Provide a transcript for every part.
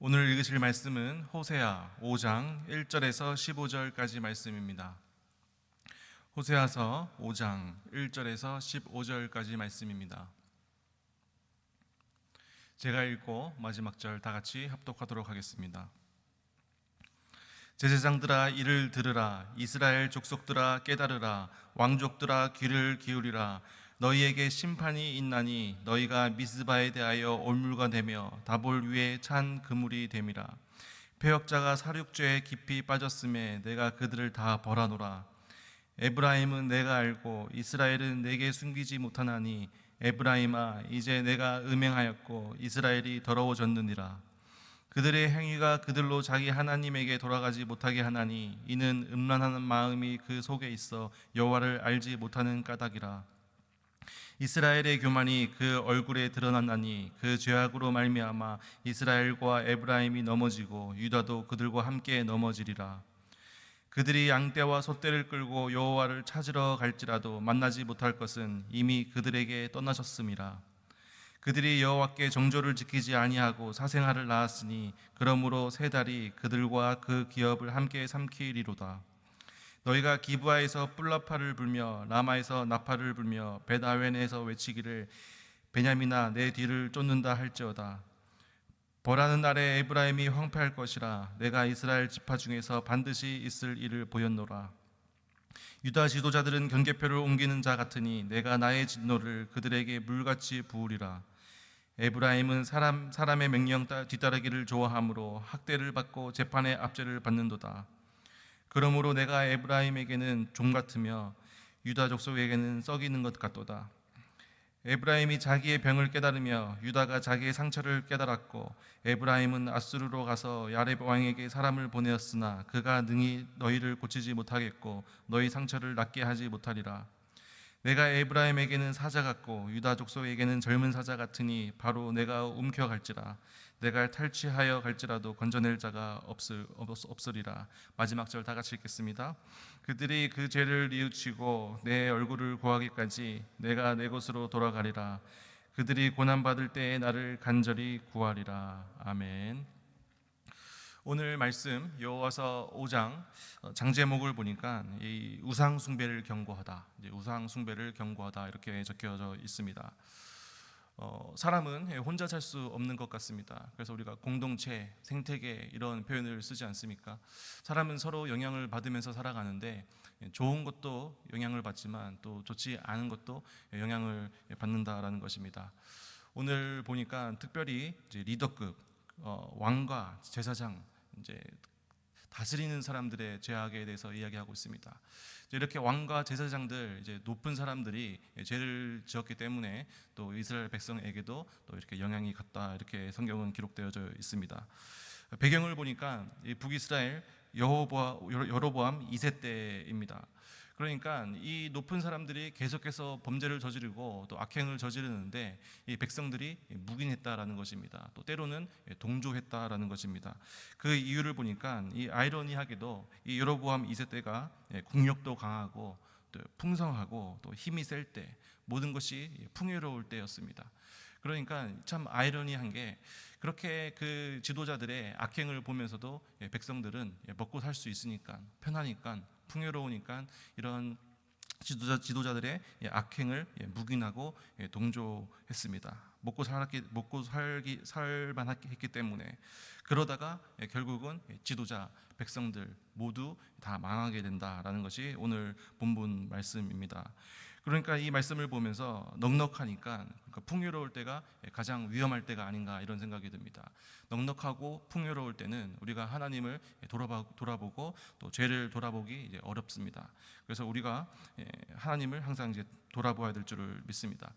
오늘 읽으실 말씀은 호세아 5장 1절에서 15절까지 말씀입니다. 호세아서 5장 1절에서 15절까지 말씀입니다. 제가 읽고 마지막 절 다 같이 합독하도록 하겠습니다. 제사장들아 이를 들으라 이스라엘 족속들아 깨달으라 왕족들아 귀를 기울이라 너희에게 심판이 있나니 너희가 미스바에 대하여 올물과 되며 다볼 위에 찬 그물이 됨이라. 폐역자가 사륙죄에 깊이 빠졌음에 내가 그들을 다 벌하노라. 에브라임은 내가 알고 이스라엘은 내게 숨기지 못하나니 에브라임아 이제 내가 음행하였고 이스라엘이 더러워졌느니라. 그들의 행위가 그들로 자기 하나님에게 돌아가지 못하게 하나니 이는 음란하는 마음이 그 속에 있어 여호와를 알지 못하는 까닭이라 이스라엘의 교만이 그 얼굴에 드러났나니 그 죄악으로 말미암아 이스라엘과 에브라임이 넘어지고 유다도 그들과 함께 넘어지리라. 그들이 양떼와 소떼를 끌고 여호와를 찾으러 갈지라도 만나지 못할 것은 이미 그들에게 떠나셨음이라 그들이 여호와께 정조를 지키지 아니하고 사생아를 낳았으니 그러므로 세 달이 그들과 그 기업을 함께 삼키리로다 너희가 기브아에서 뿔라파를 불며 라마에서 나파를 불며 베다웬에서 외치기를 베냐민아 내 뒤를 쫓는다 할지어다. 벌하는 날에 에브라임이 황폐할 것이라 내가 이스라엘 지파 중에서 반드시 있을 일을 보였노라. 유다 지도자들은 경계표를 옮기는 자 같으니 내가 나의 진노를 그들에게 물같이 부으리라. 에브라임은 사람 사람의 명령 따- 뒤따르기를 좋아하므로 학대를 받고 재판의 압제를 받는도다 그러므로 내가 에브라임에게는 종 같으며 유다 족속에게는 썩이는 것 같도다. 에브라임이 자기의 병을 깨달으며 유다가 자기의 상처를 깨달았고 에브라임은 아수르로 가서 야렙 왕에게 사람을 보내었으나 그가 능히 너희를 고치지 못하겠고 너희 상처를 낫게 하지 못하리라. 내가 에브라임에게는 사자 같고 유다 족속에게는 젊은 사자 같으니 바로 내가 움켜갈지라 내가 탈취하여 갈지라도 건져낼 자가 없을 없- 없으리라 마지막 절 다 같이 읽겠습니다. 그들이 그 죄를 뉘우치고 내 얼굴을 구하기까지 내가 내 곳으로 돌아가리라 그들이 고난 받을 때에 나를 간절히 구하리라 아멘. 오늘 말씀 여호와서 5장 어, 장제목을 보니까 이 우상 숭배를 경고하다. 우상 숭배를 경고하다 이렇게 적혀져 있습니다. 어, 사람은 혼자 살 수 없는 것 같습니다. 그래서 우리가 공동체, 생태계 이런 표현을 쓰지 않습니까? 사람은 서로 영향을 받으면서 살아가는데 좋은 것도 영향을 받지만 또 좋지 않은 것도 영향을 받는다라는 것입니다. 오늘 보니까 특별히 리더급 어, 왕과 제사장 이제 다스리는 사람들의 죄악에 대해서 이야기하고 있습니다. 이렇게 왕과 제사장들 이제 높은 사람들이 죄를 지었기 때문에 또 이스라엘 백성에게도 또 이렇게 영향이 갔다 이렇게 성경은 기록되어져 있습니다. 배경을 보니까 이 북이스라엘 여호보아 여로보암 2세 때입니다. 그러니까 이 높은 사람들이 계속해서 범죄를 저지르고 또 악행을 저지르는데 이 백성들이 묵인했다라는 것입니다. 또 때로는 동조했다라는 것입니다. 그 이유를 보니까 이 아이러니하게도 이 여로보암 2세 때가 국력도 강하고 또 풍성하고 또 힘이 셀 때 모든 것이 풍요로울 때였습니다. 그러니까 참 아이러니한 게 그렇게 그 지도자들의 악행을 보면서도 백성들은 먹고 살 수 있으니까 편하니까 풍요로우니까 이런 지도자 지도자들의 악행을 묵인하고 동조했습니다. 먹고 살기 먹고 살기 살만했기 때문에 그러다가 결국은 지도자 백성들 모두 다 망하게 된다라는 것이 오늘 본문 말씀입니다. 그러니까 이 말씀을 보면서 넉넉하니까 그러니까 풍요로울 때가 가장 위험할 때가 아닌가 이런 생각이 듭니다. 넉넉하고 풍요로울 때는 우리가 하나님을 돌아보 고 또 죄를 돌아보기 이제 어렵습니다. 그래서 우리가 하나님을 항상 이제 돌아보아야 될 줄을 믿습니다.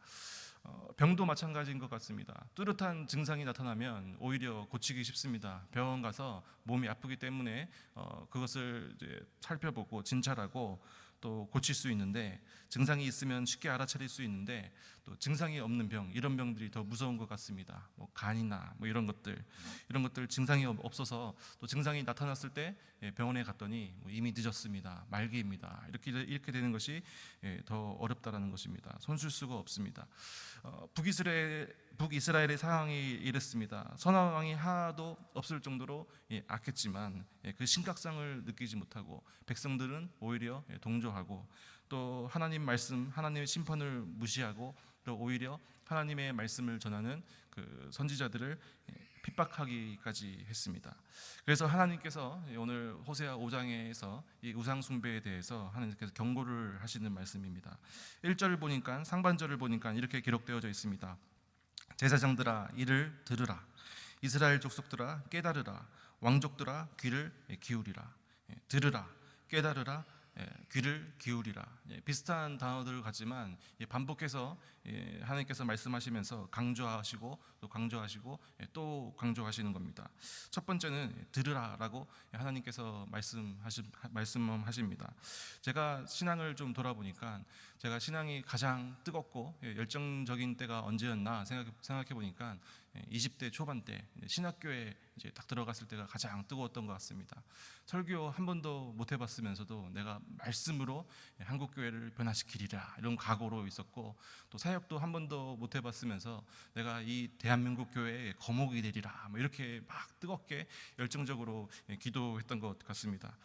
어, 병도 마찬가지인 것 같습니다. 뚜렷한 증상이 나타나면 오히려 고치기 쉽습니다. 병원 가서 몸이 아프기 때문에 어, 그것을 살펴보고 진찰하고 또 고칠 수 있는데 증상이 있으면 쉽게 알아차릴 수 있는데 또 증상이 없는 병 이런 병들이 더 무서운 것 같습니다. 뭐 간이나 뭐 이런 것들 이런 것들 증상이 없어서 또 증상이 나타났을 때 예, 병원에 갔더니 뭐 이미 늦었습니다. 말기입니다. 이렇게 이렇게 되는 것이 예, 더 어렵다라는 것입니다. 손쓸 수가 없습니다. 어, 북이스라엘 북이스라엘의 상황이 이랬습니다. 선한 왕이 하나도 없을 정도로 예, 악했지만 예, 그 심각성을 느끼지 못하고 백성들은 오히려 예, 동조하고 또 하나님 말씀, 하나님의 심판을 무시하고 또 오히려 하나님의 말씀을 전하는 그 선지자들을 예, 핍박하기까지 했습니다. 그래서 하나님께서 오늘 호세아 5장에서 이 우상 숭배에 대해서 하나님께서 경고를 하시는 말씀입니다. 1절을 보니까 상반절을 보니까 이렇게 기록되어져 있습니다. 제사장들아 이를 들으라 이스라엘 족속들아 깨달으라 왕족들아 귀를 기울이라 예, 들으라 깨달으라 예, 귀를 기울이라 예, 비슷한 단어들을 갖지만 예, 반복해서 예, 하나님께서 말씀하시면서 강조하시고 또 강조하시고 예, 또 강조하시는 겁니다. 첫 번째는 들으라라고 하나님께서 말씀하시 말씀하십니다. 제가 신앙을 좀 돌아보니까 제가 신앙이 가장 뜨겁고 예, 열정적인 때가 언제였나 생각 생각해 보니까 20대 초반 때 신학교에 이제 딱 들어갔을 때가 가장 뜨거웠던 것 같습니다. 설교 한 번도 못 해봤으면서도 내가 말씀으로 한국 교회를 변화시키리라 이런 각오로 있었고 또 사역도 한 번도 못 해봤으면서 내가 이 대한민국 교회의 거목이 되리라 뭐 이렇게 막 뜨겁게 열정적으로 기도했던 것 같습니다.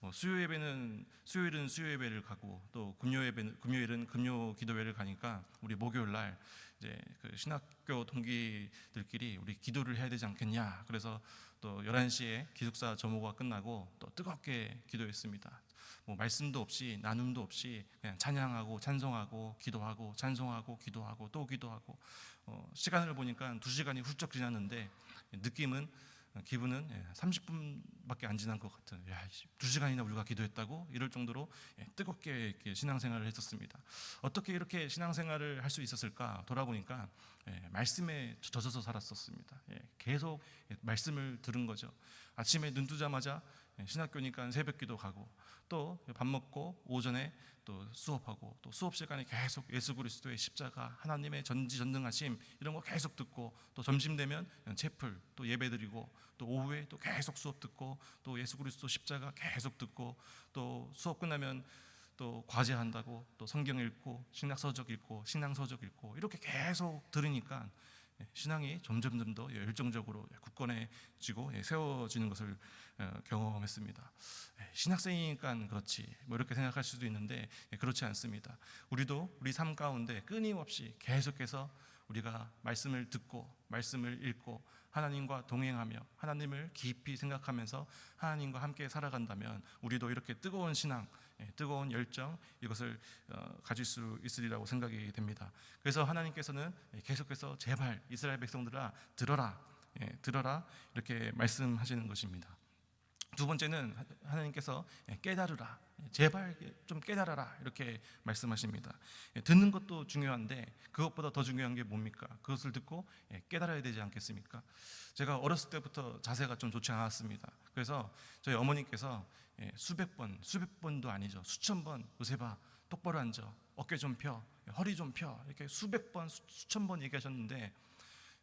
뭐 수요 예배는 수요일은 수요 예배를 가고 또 금요 예배는 금요일은 금요 기도회를 가니까 우리 목요일 날 이제 그 신학교 동기들끼리 우리 기도를 해야 되지 않겠냐. 그래서 또 11시에 기숙사 점호가 끝나고 또 뜨겁게 기도했습니다. 뭐 말씀도 없이 나눔도 없이 그냥 찬양하고 찬송하고 기도하고 찬송하고 기도하고 또 기도하고 어, 시간을 보니까 두 시간이 훌쩍 지났는데 느낌은 기분은 30분밖에 안 지난 것 같은 야, 두 시간이나 우리가 기도했다고 이럴 정도로 예, 뜨겁게 신앙생활을 했었습니다. 어떻게 이렇게 신앙생활을 할 수 있었을까 돌아보니까 예, 말씀에 젖어서 살았었습니다. 예, 계속 말씀을 들은 거죠. 아침에 눈 뜨자마자 신학교니까 새벽기도 가고 또 밥 먹고 오전에 또 수업하고 또 수업 시간에 계속 예수 그리스도의 십자가 하나님의 전지전능하심 이런 거 계속 듣고 또 점심 되면 채플 또 예배 드리고 또 오후에 또 계속 수업 듣고 또 예수 그리스도 십자가 계속 듣고 또 수업 끝나면 또 과제한다고 또 성경 읽고 신약 서적 읽고 신앙 서적 읽고 이렇게 계속 들으니까 신앙이 점점점 더 열정적으로 굳건해지고 세워지는 것을 어, 경험했습니다. 신학생이니까 그렇지 뭐 이렇게 생각할 수도 있는데 그렇지 않습니다. 우리도 우리 삶 가운데 끊임없이 계속해서 우리가 말씀을 듣고 말씀을 읽고 하나님과 동행하며 하나님을 깊이 생각하면서 하나님과 함께 살아간다면 우리도 이렇게 뜨거운 신앙, 예, 뜨거운 열정 이것을 어, 가질 수 있으리라고 생각이 됩니다. 그래서 하나님께서는 계속해서 제발 이스라엘 백성들아 들어라, 예, 들어라 이렇게 말씀하시는 것입니다. 두 번째는 하나님께서 깨달으라. 제발 좀 깨달아라. 이렇게 말씀하십니다. 듣는 것도 중요한데 그것보다 더 중요한 게 뭡니까? 그것을 듣고 깨달아야 되지 않겠습니까? 제가 어렸을 때부터 자세가 좀 좋지 않았습니다. 그래서 저희 어머니께서 수백 번, 수백 번도 아니죠. 수천 번, 요새 봐. 똑바로 앉아. 어깨 좀 펴. 허리 좀 펴. 이렇게 수백 번, 수천 번 얘기하셨는데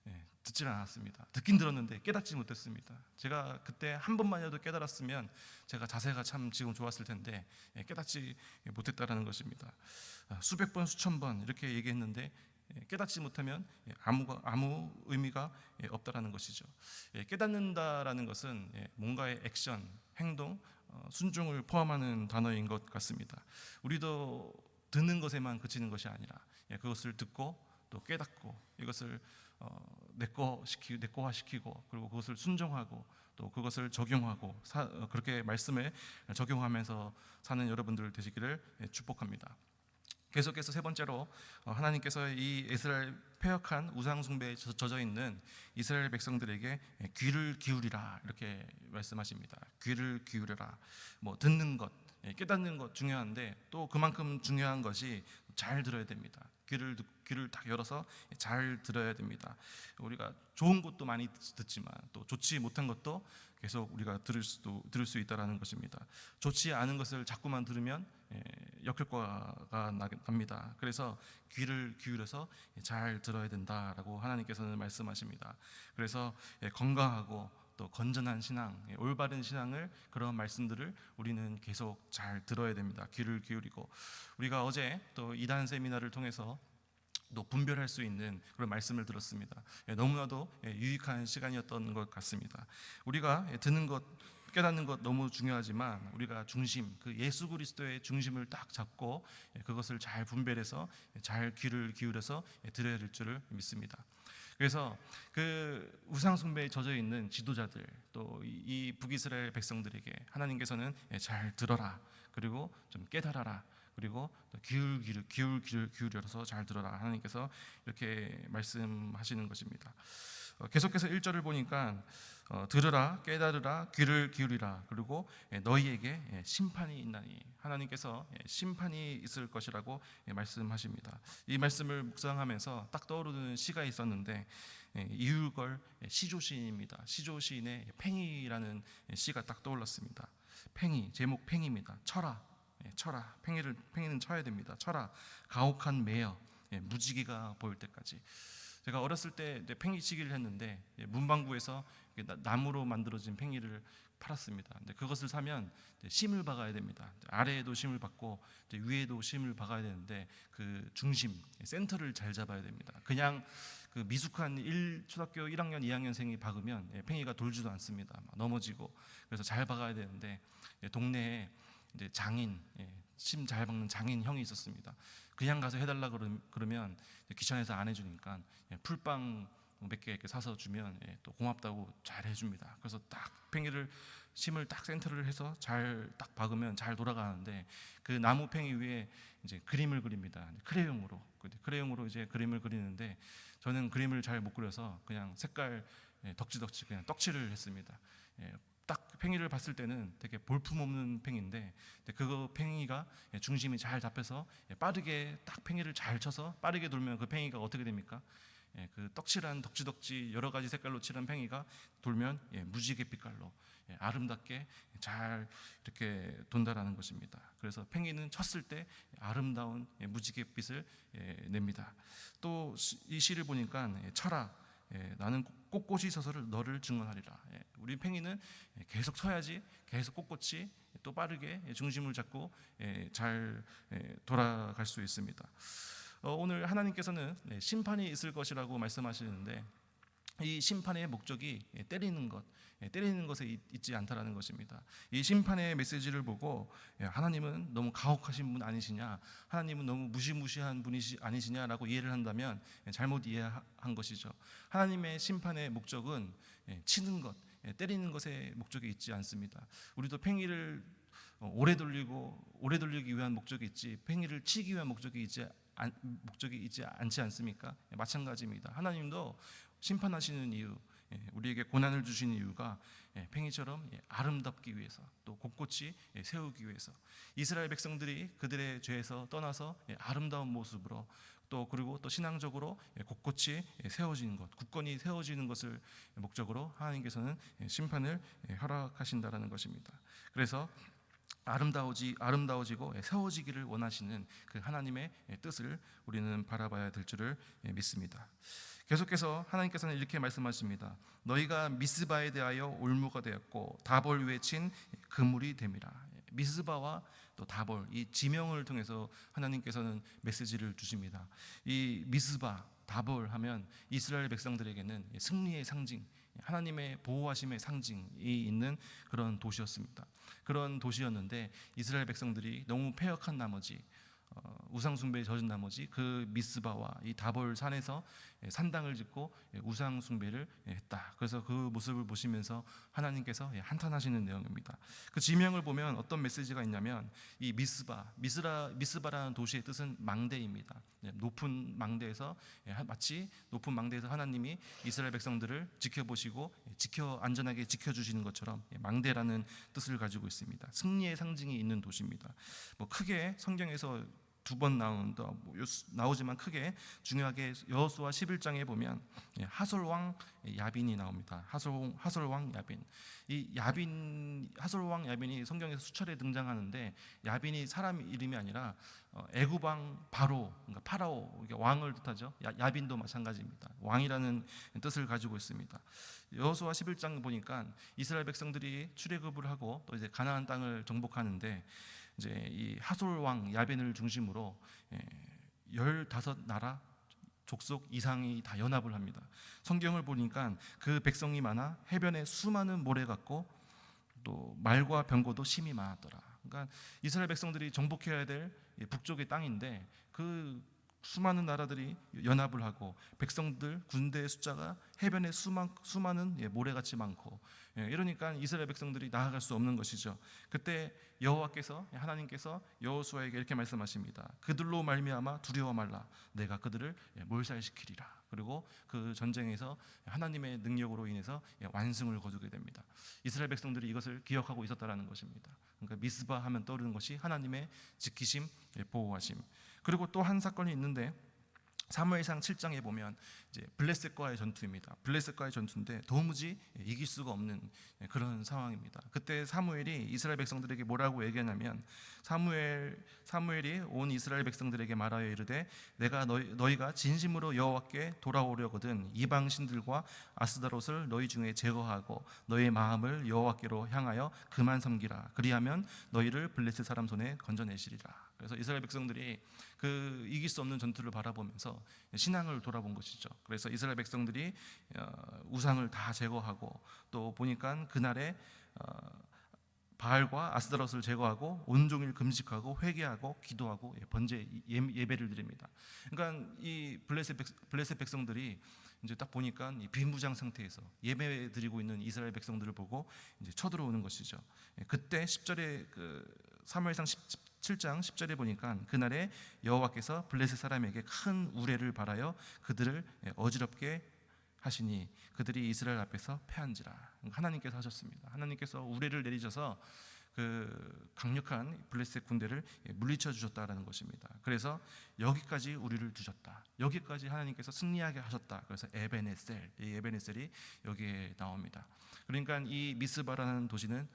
예, 듣질 않았습니다. 듣긴 들었는데 깨닫지 못했습니다. 제가 그때 한 번만이라도 깨달았으면 제가 자세가 참 지금 좋았을 텐데 예, 깨닫지 못했다라는 것입니다. 아, 수백 번, 수천 번 이렇게 얘기했는데 예, 깨닫지 못하면 아무 아무 의미가 없다라는 것이죠. 깨닫는다라는 것은 뭔가의 액션, 행동, 어, 순종을 포함하는 단어인 것 같습니다. 우리도 듣는 것에만 그치는 것이 아니라 그것을 듣고 또 깨닫고 이것을 어, 내거 시키 내거화 시키고 그리고 그것을 순종하고 또 그것을 적용하고 사, 어, 그렇게 말씀에 적용하면서 사는 여러분들 되시기를 예, 축복합니다. 계속해서 세 번째로 어, 하나님께서 이 이스라엘 폐역한 우상 숭배에 젖어 있는 이스라엘 백성들에게 예, 귀를 기울이라 이렇게 말씀하십니다. 귀를 기울여라. 뭐 듣는 것, 예, 깨닫는 것 중요한데 또 그만큼 중요한 것이 잘 들어야 됩니다. 귀를 귀를 딱 열어서 잘 들어야 됩니다. 우리가 좋은 것도 많이 듣지만 또 좋지 못한 것도 계속 우리가 들을 수도 들을 수 있다라는 것입니다. 좋지 않은 것을 자꾸만 들으면 예, 역효과가 납니다. 그래서 귀를 기울여서 잘 들어야 된다라고 하나님께서는 말씀하십니다. 그래서 예, 건강하고 또 건전한 신앙, 예, 올바른 신앙을 그런 말씀들을 우리는 계속 잘 들어야 됩니다. 귀를 기울이고 우리가 어제 또 이단 세미나를 통해서 또 분별할 수 있는 그런 말씀을 들었습니다. 예, 너무나도 예, 유익한 시간이었던 것 같습니다. 우리가 예, 듣는 것 깨닫는 것 너무 중요하지만 우리가 중심 그 예수 그리스도의 중심을 딱 잡고 예, 그것을 잘 분별해서 예, 잘 귀를 기울여서 예, 들어야 될 줄을 믿습니다. 그래서 그 우상 숭배에 젖어 있는 지도자들 또 이 북이스라엘 백성들에게 하나님께서는 예, 잘 들어라 그리고 좀 깨달아라 그리고 또 기울 기울 기울 기울 기울여서 잘 들어라 하나님께서 이렇게 말씀하시는 것입니다. 어, 계속해서 1절을 보니까 어, 들으라 깨달으라 귀를 기울이라 그리고 예, 너희에게 예, 심판이 있나니 하나님께서 예, 심판이 있을 것이라고 예, 말씀하십니다. 이 말씀을 묵상하면서 딱 떠오르는 시가 있었는데 예, 이율걸 예, 시조 시인입니다. 시조 시인의 팽이라는 예, 시가 딱 떠올랐습니다. 팽이 제목 팽이입니다. 철아 예, 철아 팽이를 팽이는 쳐야 됩니다. 철아 가혹한 매여 예, 무지개가 보일 때까지 제가 어렸을 때 팽이치기를 했는데 예, 문방구에서 나무로 만들어진 팽이를 팔았습니다. 근데 그것을 사면 심을 박아야 됩니다. 아래에도 심을 박고 위에도 심을 박아야 되는데 그 중심 센터를 잘 잡아야 됩니다. 그냥 그 미숙한 1 초등학교 1학년 2학년생이 박으면 예, 팽이가 돌지도 않습니다. 막 넘어지고 그래서 잘 박아야 되는데 예, 동네에 이제 장인 심잘 박는 장인 형이 있었습니다. 그냥 가서 해달라 그러- 그러면 귀찮아서 안 해주니까 예, 풀빵 몇 개 이렇게 사서 주면 예, 또 고맙다고 잘 해줍니다. 그래서 딱 팽이를 심을 딱 센터를 해서 잘 딱 박으면 잘 돌아가는데 그 나무 팽이 위에 이제 그림을 그립니다. 크레용으로 그 크레용으로 이제 그림을 그리는데 저는 그림을 잘 못 그려서 그냥 색깔 예, 덕지덕지 그냥 떡칠을 했습니다. 예, 딱 팽이를 봤을 때는 되게 볼품 없는 팽인데 그거 팽이가 예, 중심이 잘 잡혀서 예, 빠르게 딱 팽이를 잘 쳐서 빠르게 돌면 그 팽이가 어떻게 됩니까? 예, 그 떡칠한 덕지덕지 여러 가지 색깔로 칠한 팽이가 돌면 예, 무지개 빛깔로 예, 아름답게 잘 이렇게 돈다라는 것입니다. 그래서 팽이는 쳤을 때 아름다운 예, 무지갯빛을 예, 냅니다. 또 이 시를 보니까 예, 철아 예, 나는 꼿꼿이 서서를 너를 증언하리라. 예, 우리 팽이는 예, 계속 쳐야지 계속 꼿꼿이 또 빠르게 예, 중심을 잡고 예, 잘 예, 돌아갈 수 있습니다. 어, 오늘 하나님께서는 네, 심판이 있을 것이라고 말씀하시는데 이 심판의 목적이 예, 때리는 것, 예, 때리는 것에 있- 있지 않다라는 것입니다. 이 심판의 메시지를 보고 예, 하나님은 너무 가혹하신 분 아니시냐, 하나님은 너무 무시무시한 분이시 아니시냐라고 이해를 한다면 예, 잘못 이해한 것이죠. 하나님의 심판의 목적은 예, 치는 것, 예, 때리는 것에 목적이 있지 않습니다. 우리도 팽이를 어, 오래 돌리고 오래 돌리기 위한 목적이 있지 팽이를 치기 위한 목적이 있지 않, 목적이 있지 않지 않습니까? 예, 마찬가지입니다. 하나님도 심판하시는 이유, 예, 우리에게 고난을 주시는 이유가 예, 팽이처럼 예, 아름답기 위해서 또 곳곳이 예, 세우기 위해서 이스라엘 백성들이 그들의 죄에서 떠나서 예, 아름다운 모습으로 또 그리고 또 신앙적으로 예, 곳곳이 예, 세워지는 것, 굳건히 세워지는 것을 목적으로 하나님께서는 예, 심판을 예, 허락하신다라는 것입니다. 그래서 아름다워지 아름다워지고 예, 세워지기를 원하시는 그 하나님의 예, 뜻을 우리는 바라봐야 될 줄을 예, 믿습니다. 계속해서 하나님께서는 이렇게 말씀하십니다. 너희가 미스바에 대하여 올무가 되었고 다볼 위에 친 그물이 됨이라. 예, 미스바와 또 다볼 이 지명을 통해서 하나님께서는 메시지를 주십니다. 이 미스바 다볼 하면 이스라엘 백성들에게는 승리의 상징, 하나님의 보호하심의 상징이 있는 그런 도시였습니다. 그런 도시였는데 이스라엘 백성들이 너무 패역한 나머지 어, 우상 숭배에 젖은 나머지 그 미스바와 이 다볼 산에서 예, 산당을 짓고 예, 우상 숭배를 예, 했다. 그래서 그 모습을 보시면서 하나님께서 예, 한탄하시는 내용입니다. 그 지명을 보면 어떤 메시지가 있냐면 이 미스바, 미스라 미스바라는 도시의 뜻은 망대입니다. 예, 높은 망대에서 예, 하- 마치 높은 망대에서 하나님이 이스라엘 백성들을 지켜보시고 예, 지켜 안전하게 지켜 주시는 것처럼 예, 망대라는 뜻을 가지고 있습니다. 승리의 상징이 있는 도시입니다. 뭐 크게 성경에서 두 번 나온다 뭐 요- 나오지만 크게 중요하게 여호수아 11장에 보면 예, 하솔 왕 야빈이 나옵니다. 하솔 하솔 왕 야빈. 이 야빈 하솔 왕 야빈이 성경에서 수차례 등장하는데 야빈이 사람 이름이 아니라 어, 애굽 왕 바로 그러니까 파라오 왕을 뜻하죠. 야, 야빈도 마찬가지입니다. 왕이라는 뜻을 가지고 있습니다. 여호수아 11장 보니까 이스라엘 백성들이 출애굽을 하고 또 이제 가나안 땅을 정복하는데 이제 이 하솔 왕 야벤을 중심으로 예, 15 나라 족속 이상이 다 연합을 합니다. 성경을 보니까 그 백성이 많아 해변에 수많은 모래 같고 또 말과 병거도 심히 많았더라. 그러니까 이스라엘 백성들이 정복해야 될 북쪽의 땅인데 그 수많은 나라들이 연합을 하고 백성들 군대의 숫자가 해변에 수만, 수많은 예, 모래같이 많고 예, 이러니까 이스라엘 백성들이 나아갈 수 없는 것이죠. 그때 여호와께서 하나님께서 여호수아에게 이렇게 말씀하십니다. 그들로 말미암아 두려워 말라. 내가 그들을 예, 몰살시키리라. 그리고 그 전쟁에서 하나님의 능력으로 인해서 예, 완승을 거두게 됩니다. 이스라엘 백성들이 이것을 기억하고 있었다라는 것입니다. 그러니까 미스바 하면 떠오르는 것이 하나님의 지키심, 예, 보호하심. 그리고 또 한 사건이 있는데 사무엘상 7장에 보면 이제 블레셋과의 전투입니다. 블레셋과의 전투인데 도무지 이길 수가 없는 그런 상황입니다. 그때 사무엘이 이스라엘 백성들에게 뭐라고 얘기하냐면 사무엘 사무엘이 온 이스라엘 백성들에게 말하여 이르되 내가 너희, 너희가 진심으로 여호와께 돌아오려거든 이방 신들과 아스다롯을 너희 중에 제거하고 너희 마음을 여호와께로 향하여 그만 섬기라. 그리하면 너희를 블레셋 사람 손에 건져내시리라. 그래서 이스라엘 백성들이 그 이길 수 없는 전투를 바라보면서 신앙을 돌아본 것이죠. 그래서 이스라엘 백성들이 어, 우상을 다 제거하고 또 보니까 그날에 어, 바알과 아스다롯을 제거하고 온종일 금식하고 회개하고 기도하고 예, 번제 예- 예배를 드립니다. 그러니까 이 블레셋, 백, 블레셋 백성들이 이제 딱 보니까 이 비무장 상태에서 예배 드리고 있는 이스라엘 백성들을 보고 이제 쳐들어오는 것이죠. 예, 그때 10절에 그 사무엘상 17장 10절에 보니까 그날에 여호와께서 블레셋 사람에게 큰 우레를 발하여 그들을 예, 어지럽게 하시니 그들이 이스라엘 앞에서 패한지라 하나님께서 하셨습니다. 하나님께서 우레를 내리셔서 그 강력한 블레셋 군대를 예, 물리쳐 주셨다라는 것입니다. 그래서 여기까지 우리를 두셨다. 여기까지 하나님께서 승리하게 하셨다. 그래서 에베네셀, 이 에베네셀이 여기에 나옵니다. 그러니까 이 미스바라는 도시는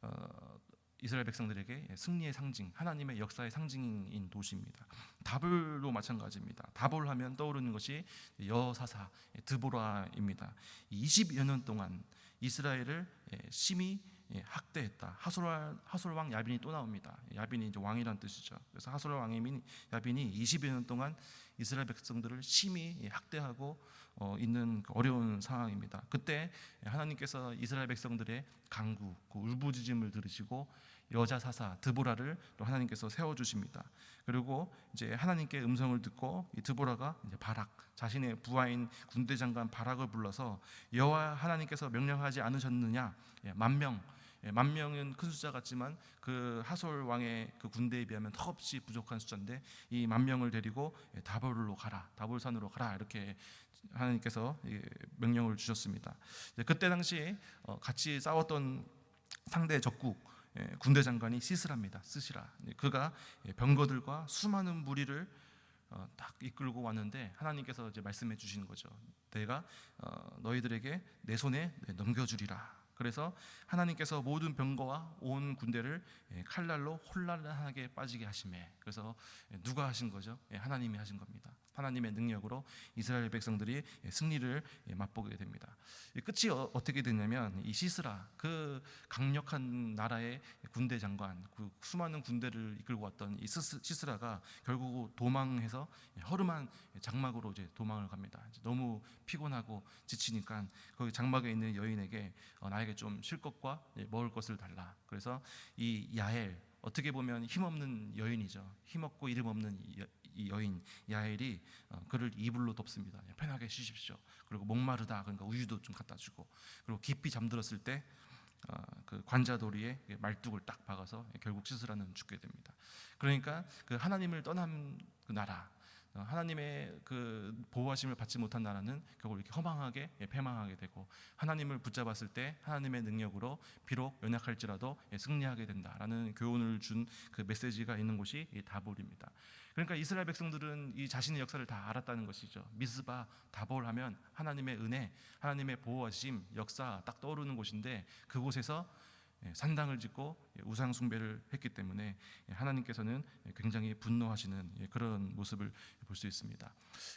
어, 이스라엘 백성들에게 승리의 상징, 하나님의 역사의 상징인 도시입니다. 다볼도 마찬가지입니다. 다볼 하면 떠오르는 것이 여사사 드보라입니다. 20여 년 동안 이스라엘을 예, 심히 예, 학대했다. 하솔 하솔 왕 야빈이 또 나옵니다. 야빈이 이제 왕이란 뜻이죠. 그래서 하솔 왕이 야빈이 20여 년 동안 이스라엘 백성들을 심히 예, 학대하고 어, 있는 그 어려운 상황입니다. 그때 하나님께서 이스라엘 백성들의 강구, 그 울부짖음을 들으시고 여자 사사 드보라를 또 하나님께서 세워 주십니다. 그리고 이제 하나님께 음성을 듣고 이 드보라가 이제 바락 자신의 부하인 군대 장관 바락을 불러서 여호와 하나님께서 명령하지 않으셨느냐 예, 만명 예, 만 명은 큰 숫자 같지만 그 하솔 왕의 그 군대에 비하면 턱없이 부족한 숫자인데 이 만 명을 데리고 예, 다볼로 가라 다볼산으로 가라 이렇게 하나님께서 예, 명령을 주셨습니다. 그때 당시 어, 같이 싸웠던 상대 적국 예, 군대 장관이 시스라입니다. 스시라. 예, 그가 예, 병거들과 수많은 무리를 어, 딱 이끌고 왔는데 하나님께서 이제 말씀해 주시는 거죠. 내가 어, 너희들에게 내 손에 네, 넘겨주리라. 그래서 하나님께서 모든 병거와 온 군대를 예, 칼날로 혼란하게 빠지게 하심에 그래서 예, 누가 하신 거죠? 예, 하나님이 하신 겁니다. 하나님의 능력으로 이스라엘 백성들이 예, 승리를 예, 맛보게 됩니다. 이 끝이 어, 어떻게 되냐면 이 시스라 그 강력한 나라의 군대 장관 그 수많은 군대를 이끌고 왔던 이 시스- 시스라가 결국 도망해서 예, 허름한 장막으로 이제 도망을 갑니다. 너무 피곤하고 지치니까 거기 장막에 있는 여인에게 어, 나에게 좀 쉴 것과 예, 먹을 것을 달라. 그래서 이 야엘 어떻게 보면 힘없는 여인이죠. 힘없고 이름 없는 이 여- 이 여인 야엘이 어, 그를 이불로 덮습니다. 예, 편하게 쉬십시오. 그리고 목마르다 그러니까 우유도 좀 갖다 주고 그리고 깊이 잠들었을 때 어, 그 관자돌이에 말뚝을 딱 박아서 결국 시스라는 죽게 됩니다. 그러니까 그 하나님을 떠난 그 나라, 어, 하나님의 그 보호하심을 받지 못한 나라는 결국 이렇게 허망하게 예, 패망하게 되고 하나님을 붙잡았을 때 하나님의 능력으로 비록 연약할지라도 예, 승리하게 된다라는 교훈을 준 그 메시지가 있는 곳이 이 다볼입니다. 그러니까 이스라엘 백성들은 이 자신의 역사를 다 알았다는 것이죠. 미스바 다볼 하면 하나님의 은혜, 하나님의 보호하심, 역사 딱 떠오르는 곳인데 그곳에서 예, 산당을 짓고 예, 우상 숭배를 했기 때문에 예, 하나님께서는 굉장히 분노하시는 예, 그런 모습을 볼 수 있습니다.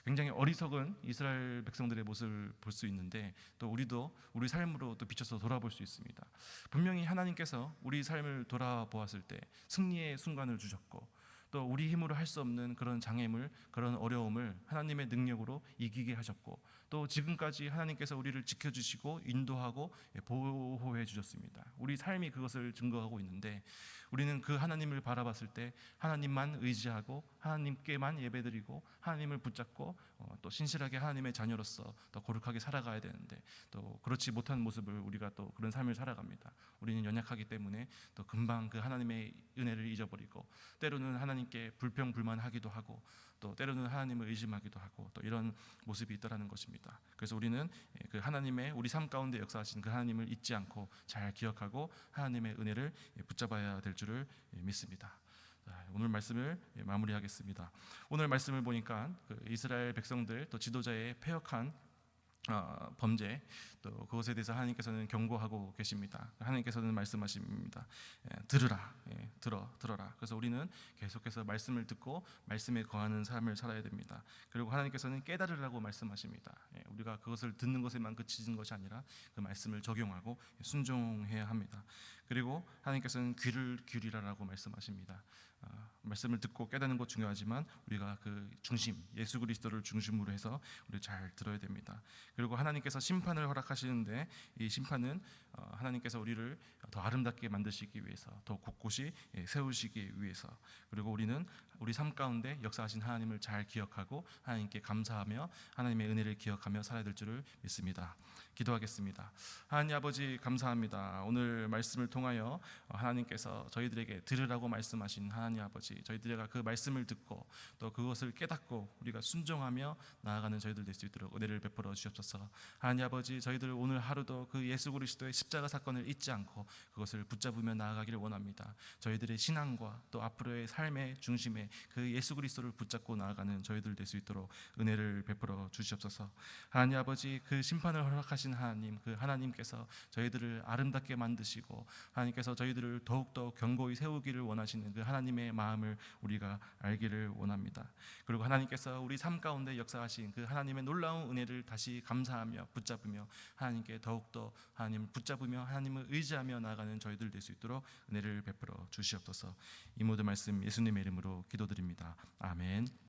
굉장히 어리석은 이스라엘 백성들의 모습을 볼 수 있는데 또 우리도 우리 삶으로 또 비춰서 돌아볼 수 있습니다. 분명히 하나님께서 우리 삶을 돌아보았을 때 승리의 순간을 주셨고 또 우리 힘으로 할 수 없는 그런 장애물, 그런 어려움을 하나님의 능력으로 이기게 하셨고 또 지금까지 하나님께서 우리를 지켜주시고 인도하고 예, 보호해 주셨습니다. 우리 삶이 그것을 증거하고 있는데 우리는 그 하나님을 바라봤을 때 하나님만 의지하고 하나님께만 예배드리고 하나님을 붙잡고 어, 또 신실하게 하나님의 자녀로서 더 거룩하게 살아가야 되는데 또 그렇지 못한 모습을 우리가 또 그런 삶을 살아갑니다. 우리는 연약하기 때문에 또 금방 그 하나님의 은혜를 잊어버리고 때로는 하나님께 불평 불만하기도 하고 또 때로는 하나님을 의심하기도 하고 또 이런 모습이 있다라는 것입니다. 그래서 우리는 예, 그 하나님의 우리 삶 가운데 역사하신 그 하나님을 잊지 않고 잘 기억하고 하나님의 은혜를 예, 붙잡아야 될 줄을 예, 믿습니다. 자, 오늘 말씀을 예, 마무리하겠습니다. 오늘 말씀을 보니까 그 이스라엘 백성들 또 지도자의 폐역한 어, 범죄 또 그것에 대해서 하나님께서는 경고하고 계십니다. 하나님께서는 말씀하십니다. 예, 들으라, 예, 들어, 들어라. 그래서 우리는 계속해서 말씀을 듣고 말씀에 거하는 삶을 살아야 됩니다. 그리고 하나님께서는 깨달으라고 말씀하십니다. 예, 우리가 그것을 듣는 것에만 그치는 것이 아니라 그 말씀을 적용하고 순종해야 합니다. 그리고 하나님께서는 귀를 기울이라라고 말씀하십니다. 아, 말씀을 듣고 깨닫는 것 중요하지만 우리가 그 중심 예수 그리스도를 중심으로 해서 우리 잘 들어야 됩니다. 그리고 하나님께서 심판을 허락하시는데 이 심판은 어, 하나님께서 우리를 더 아름답게 만드시기 위해서 더 곳곳이 예, 세우시기 위해서 그리고 우리는 우리 삶 가운데 역사하신 하나님을 잘 기억하고 하나님께 감사하며 하나님의 은혜를 기억하며 살아야 될 줄을 믿습니다. 기도하겠습니다. 하나님 아버지 감사합니다. 오늘 말씀을 통하여 하나님께서 저희들에게 들으라고 말씀하신 하나님 아버지 저희들가 그 말씀을 듣고 또 그것을 깨닫고 우리가 순종하며 나아가는 저희들 될 수 있도록 은혜를 베풀어 주옵소서. 하나님 아버지 저희들 오늘 하루도 그 예수 그리스도의 십자가 사건을 잊지 않고 그것을 붙잡으며 나아가기를 원합니다. 저희들의 신앙과 또 앞으로의 삶의 중심에 그 예수 그리스도를 붙잡고 나아가는 저희들 될 수 있도록 은혜를 베풀어 주시옵소서. 하나님 아버지 그 심판을 허락하신 하나님 그 하나님께서 저희들을 아름답게 만드시고 하나님께서 저희들을 더욱더 견고히 세우기를 원하시는 그 하나님의 마음을 우리가 알기를 원합니다. 그리고 하나님께서 우리 삶 가운데 역사하신 그 하나님의 놀라운 은혜를 다시 감사하며 붙잡으며 하나님께 더욱더 하나님을 붙잡 으며 하나님을 의지하며 나아가는 저희들 될 수 있도록 은혜를 베풀어 주시옵소서. 이 모든 말씀 예수님의 이름으로 기도드립니다. 아멘.